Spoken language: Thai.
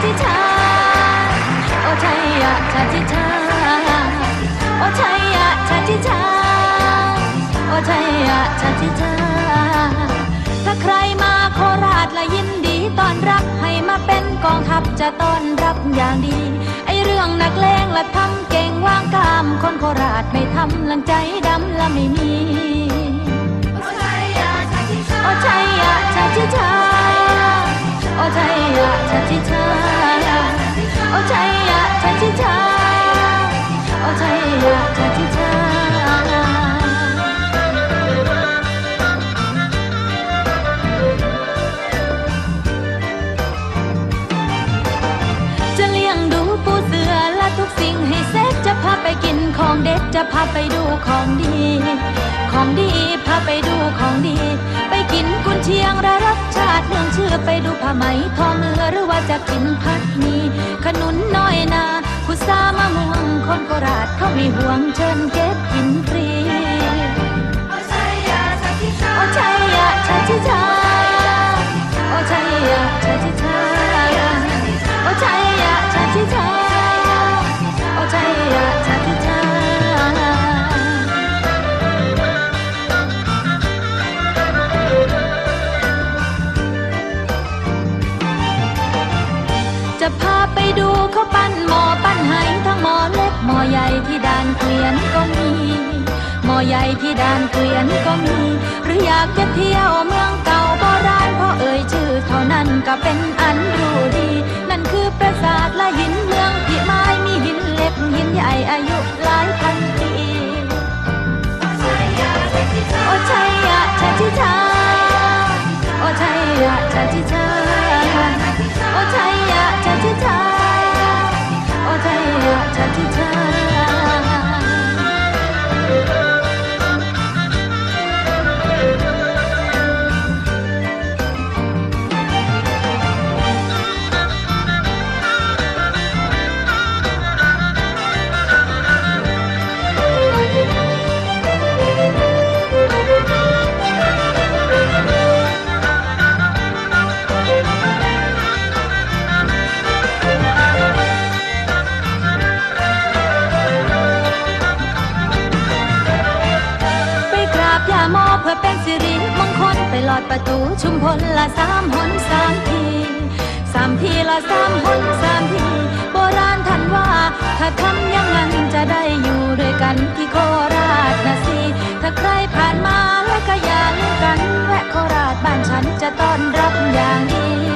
โอชัยยะชาติชา โอชัยยะชาติชา โอชัยยะชาติชา โอชัยยะชาติชา ถ้าใครมาโคราชและยินดีต้อนรับให้มาเป็นกองทัพจะต้อนรับอย่างดี ไอเรื่องนักเลงและทำเก่งวางกามคนโคราชไม่ทำลังใจดำและไม่มีโอชัยยะชาติชา โอชัยยะชาติชา ของเด็ดจะพาไปดูของดี ของดีพาไปดูของดี ไปกินกุนเชียงและรสชาติเมืองชื่อไปดูผ้าไหมทอมือหรือว่าจะกินผัดมีขนุนน้อยนาพุทรามะม่วง คนโคราชเขาไม่ห่วงเชิญเก็บกินฟรี จะพาไปดูเขาปั้นหมอปั้นไหทั้งหมอเล็กหมอใหญ่ที่ด่านเกวียนก็มีหมอใหญ่ที่ด่านเกวียนก็มี หรืออยากจะเที่ยวเมืองเก่าโบราณพราะเอ่ยชื่อเท่านั้นก็เป็นอันรู้ดี นั่นคือปราสาทและหินเมืองพิมายมีหินเล็กหินใหญ่อายุหลายพันปี พื่อเป็นสิริมงคลไปลอดประตูชุมพลละสามหนสามทีสามทีละสามหนสามทีโบราณท่านว่า ถ้าทำอย่างนั้นจะได้อยู่ด้วยกันที่โคราชนะสิถ้าใครผ่านมาแล้วก็อย่าลืมกัน แวะโคราชบ้านฉันจะต้อนรับอย่างดี